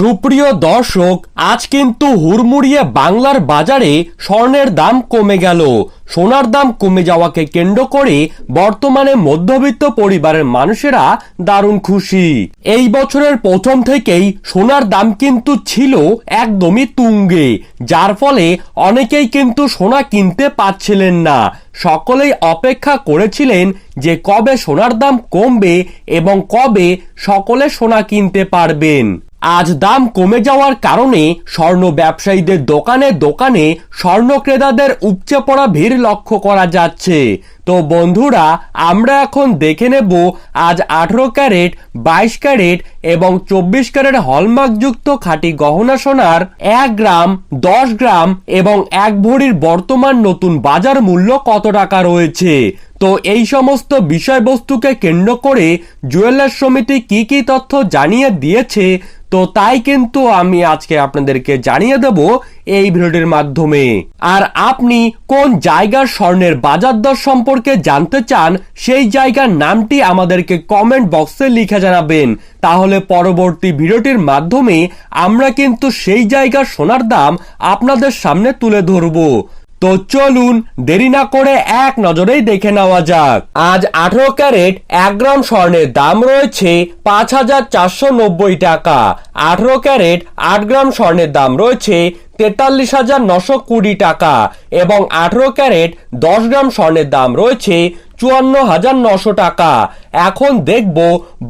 সুপ্রিয় দর্শক, আজ কিন্তু হুড়মুড়িয়ে বাংলার বাজারে স্বর্ণের দাম কমে গেল। সোনার দাম কমে যাওয়াকে কেন্দ্র করে বর্তমানে মধ্যবিত্ত পরিবারের মানুষেরা দারুণ খুশি। এই বছরের প্রথম থেকেই সোনার দাম কিন্তু ছিল একদমই তুঙ্গে, যার ফলে অনেকেই কিন্তু সোনা কিনতে পাচ্ছিলেন না। সকলেই অপেক্ষা করেছিলেন যে কবে সোনার দাম কমবে এবং কবে সকলে সোনা কিনতে পারবেন। আজ দাম কমে যাওয়ার কারণে স্বর্ণ ব্যবসায়ীদের দোকানে দোকানে স্বর্ণ ক্রেতাদের উপচে পড়া ভিড় লক্ষ্য করা যাচ্ছে। তো বন্ধুরা, আমরা এখন দেখে নেব আজ আঠেরো ক্যারেট, বাইশ ক্যারেট এবং চব্বিশ ক্যারেট হলমার্কযুক্ত খাঁটি গহনা সোনার এক গ্রাম, দশ গ্রাম এবং এক ভরির বর্তমান নতুন বাজার মূল্য কত টাকা রয়েছে? তো এই সমস্ত বিষয়বস্তুকে কেন্দ্র করে জুয়েলার্স সমিতি কি কি তথ্য জানিয়ে দিয়েছে, তো তাই কিন্তু আমি আজকে আপনাদেরকে জানিয়ে দেব এই ভিডিওটির মাধ্যমে। আর আপনি কোন জায়গার স্বর্ণের বাজার দর সম্পর্কে জানতে চান, সেই জায়গার নামটি আমাদেরকে কমেন্ট বক্সে লিখে জানাবেন। তাহলে পরবর্তী ভিডিওটির মাধ্যমে আমরা কিন্তু সেই জায়গার সোনার দাম আপনাদের সামনে তুলে ধরবো। তো চলুন দেরি না করে এক নজরেই দেখে নেওয়া যাক। আজ আঠারো ক্যারেট এক গ্রাম স্বর্ণের দাম রয়েছে পাঁচ হাজার চারশো নব্বই টাকা। আঠারো ক্যারেট আট গ্রাম স্বর্ণের দাম রয়েছে তেতাল্লিশ হাজার নশো কুড়ি টাকা এবং আঠারো ক্যারেট দশ গ্রাম স্বর্ণের দাম রয়েছে চুয়ান্ন হাজার নশো টাকা। এখন দেখব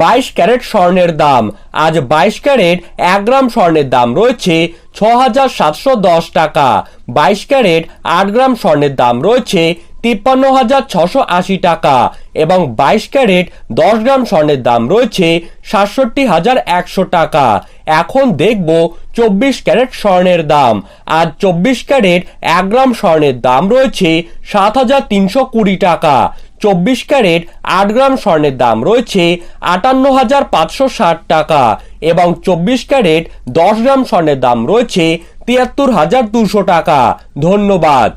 বাইশ ক্যারেট স্বর্ণের দাম। আজ বাইশ ক্যারেট এক গ্রাম স্বর্ণের দাম রয়েছে ছ হাজার সাতশো দশ টাকা। বাইশ ক্যারেট আট গ্রাম স্বর্ণের দাম রয়েছে তিপ্পান্ন হাজার ছশো আশি টাকা এবং বাইশ ক্যারেট দশ গ্রাম স্বর্ণের দাম রয়েছে সাতষট্টি হাজার একশো টাকা। এখন দেখব চব্বিশ ক্যারেট স্বর্ণের দাম। আজ চব্বিশ ক্যারেট এক গ্রাম স্বর্ণের দাম রয়েছে সাত হাজার তিনশো কুড়ি টাকা। চব্বিশ ক্যারেট আট গ্রাম স্বর্ণের দাম রয়েছে আটান্ন হাজার পাঁচশো ষাট টাকা। এবং চব্বিশ ক্যারেট দশ গ্রাম স্বর্ণের দাম রয়েছে তিয়াত্তর হাজার দুশো টাকা। ধন্যবাদ।